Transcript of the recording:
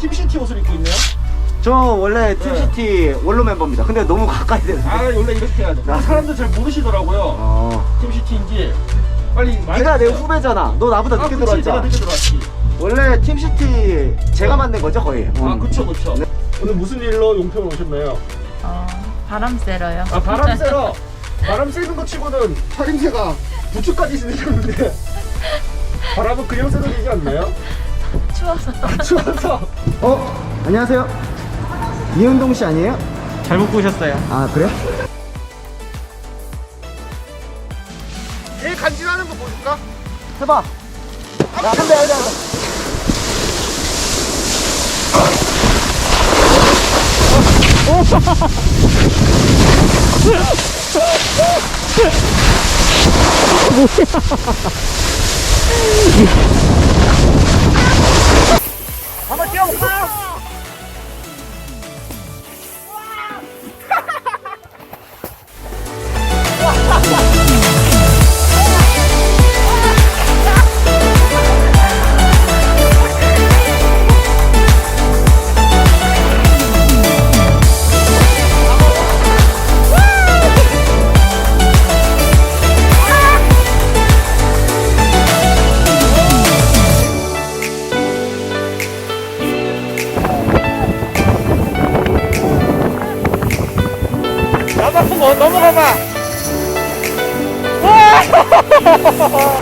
팀시티 옷을 입고 있네요. 저 원래 팀시티 원로 멤버입니다. 근데 너무 가까이 되는데. 아 원래 이렇게 해야 돼. 나- 사람들 잘 모르시더라고요. 어. 팀시티인지 빨리 네가 내. 후배잖아. 너 나보다 아, 늦게 그치, 들어왔잖아. 내가 늦게 들어왔지. 원래 팀시티 제가 만든 거죠 거의. 아 음. 그쵸 그쵸. 네. 오늘 무슨 일로 용평을 오셨나요? 어, 바람 쐬러요. 아 바람 쐬러. 바람 쐬는 거 치고는 차림새가 부츠까지 신으셨는데 바람은 그냥 쐬도 되지 않나요? 추워서. 추워서. 어 안녕하세요. 이은동 씨 아니에요? 잘못 보셨어요. 아 그래요? 얘 간지나는 거 보실까? 해봐. 야 한대 한대 한대. 한번 Oh,